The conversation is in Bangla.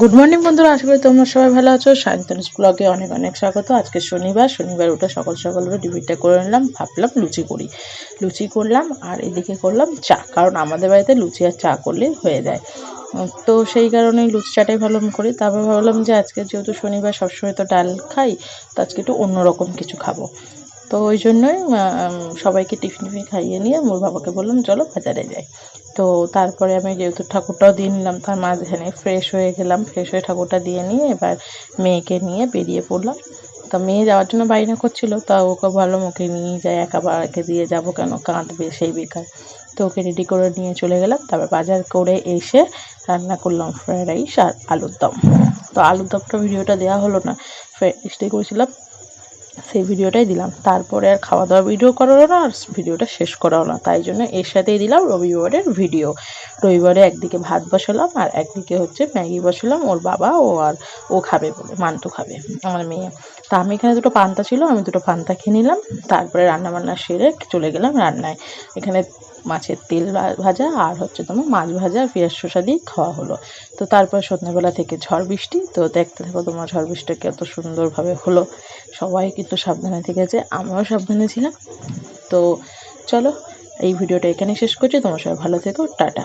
গুড মর্নিং বন্ধুরা, আশা করি তোমরা সবাই ভালো আছো। সায়ন্তনিস ব্লগে অনেক অনেক স্বাগত। আজকে শনিবার শনিবার উঠে সকাল সকাল উঠে টিফিনটা করে নিলাম, ভাবলাম লুচি করি। লুচি করলাম আর এদিকে করলাম চা, কারণ আমাদের বাড়িতে লুচি আর চা করলে হয়ে যায়। তো সেই কারণেই লুচি চাটাই ভালো করি। তারপর ভাবলাম যে আজকে যেহেতু শনিবার, সবসময় তো ডাল খাই, তো আজকে একটু অন্যরকম কিছু খাব। তো ওই জন্যই সবাইকে টিফিন টিফিন খাইয়ে নিয়ে মোর বাবাকে বললাম, চলো বাজারে যাই। তো তারপরে আমি যেহেতু ঠাকুরটাও দিয়ে নিলাম, তার মাঝখানে ফ্রেশ হয়ে গেলাম ফ্রেশ হয়ে ঠাকুরটা দিয়ে নিয়ে এবার মেয়েকে নিয়ে বেরিয়ে পড়লাম। তা মেয়ে যাওয়ার জন্য বায়না করছিল, তা ওকে ভালো ওকে নিয়ে যায়, একা বাবাকে দিয়ে যাব কেন? কাঁদবে সেই বেকার। তো ওকে রেডি করে নিয়ে চলে গেলাম, তারপর বাজার করে এসে রান্না করলাম ফ্রায়েড রাইস আর আলুর দম। তো আলুর দমটা ভিডিওটা দেওয়া হলো না ফ্রায়েড রাইসটাই করেছিলাম। সেই ভিডিওটাই দিলাম। তারপরে আর খাওয়া দাওয়া ভিডিও করারও না, আর ভিডিওটা শেষ করাও না। তাই জন্য এর সাথেই দিলাম রবিবারের ভিডিও রবিবারে একদিকে ভাত বসালাম, আর একদিকে হচ্ছে ম্যাগি বসালাম। ওর বাবা ও আর ও খাবে বলে মান্তু খাবে, আমার মেয়ে। তা আমি এখানে দুটো পান্তা ছিল, আমি দুটো পান্তা খেয়ে নিলাম, তারপরে রান্না বান্না সেরে চলে গেলাম রান্নায়। এখানে মাছের তেল ভাজা আর হচ্ছে তোমার মাছ ভাজা, পেঁয়াজ শসা দিয়ে খাওয়া হলো। তো তারপর সন্ধ্যাবেলা থেকে ঝড় বৃষ্টি, তো দেখতে থাকো তোমার ঝড় বৃষ্টিটা কত সুন্দরভাবে হলো। সবাই কিন্তু সাবধানে থেকেছে আমিও সাবধানে ছিলাম। তো চলো, এই ভিডিওটা এখানে শেষ করছি, তোমার সবাই ভালো থেকো, টাটা।